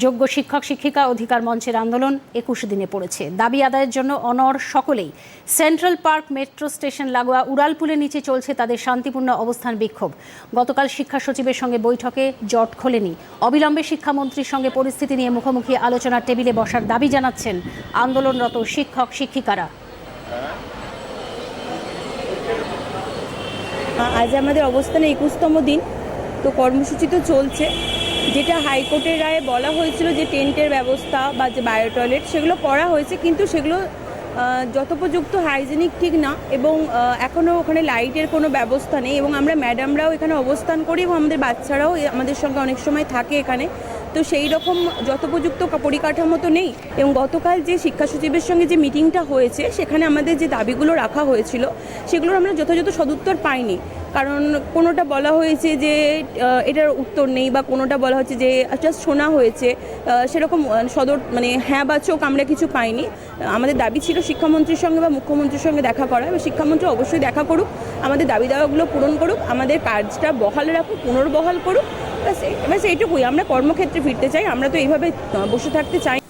যোগ্য শিক্ষক, শিক্ষিকা অধিকার মঞ্চের আন্দোলন একুশ দিনে পড়েছে। দাবি আদায়ের জন্য অনর সকলেই সেন্ট্রাল পার্ক মেট্রো স্টেশন লাগোয়া উড়ালপুলের নিচে চলছে তাদের শান্তিপূর্ণ অবস্থান বিক্ষোভ। গতকাল শিক্ষা সচিবের সঙ্গে বৈঠকে জট খোলেনি। অবিলম্বে শিক্ষামন্ত্রীর সঙ্গে পরিস্থিতি নিয়ে মুখোমুখি আলোচনার টেবিলে বসার দাবি জানাচ্ছেন আন্দোলনরত শিক্ষক, শিক্ষিকারা। আজ আমাদের অবস্থানে একুশতম দিন। তো কর্মসূচি তো চলছে। যেটা হাইকোর্টের রায়ে বলা হয়েছিল যে টেন্টের ব্যবস্থা বা যে বায়ো টয়লেট সেগুলো করা হয়েছে, কিন্তু সেগুলো যথোপযুক্ত হাইজেনিক ঠিক না এবং এখনও ওখানে লাইটের কোনো ব্যবস্থা নেই এবং আমরা ম্যাডামরাও এখানে অবস্থান করি এবং আমাদের বাচ্চারাও আমাদের সঙ্গে অনেক সময় থাকে এখানে। তো সেই রকম যথোপযুক্ত পরিকাঠামো তো নেই এবং গতকাল যে শিক্ষা সচিবের সঙ্গে যে মিটিংটা হয়েছে, সেখানে আমাদের যে দাবিগুলো রাখা হয়েছিল, সেগুলোর আমরা যথাযথ সদুত্তর পাইনি। কারণ কোনোটা বলা হয়েছে যে এটার উত্তর নেই বা কোনোটা বলা হচ্ছে যে জাস্ট শোনা হয়েছে সেরকম সদর মানে হ্যাঁ বা আমরা কিছু পাইনি। আমাদের দাবি ছিল শিক্ষামন্ত্রীর সঙ্গে বা মুখ্যমন্ত্রীর সঙ্গে দেখা করা এবং শিক্ষামন্ত্রী অবশ্যই দেখা করুক, আমাদের দাবি দাওয়াগুলো পূরণ করুক, আমাদের কাজটা বহাল রাখুক, পুনর্বহাল করুক, ব্যাস ব্যাস, এইটুকুই। আমরা কর্মক্ষেত্রে ফিরতে চাই, আমরা তো এইভাবে বসে থাকতে চাই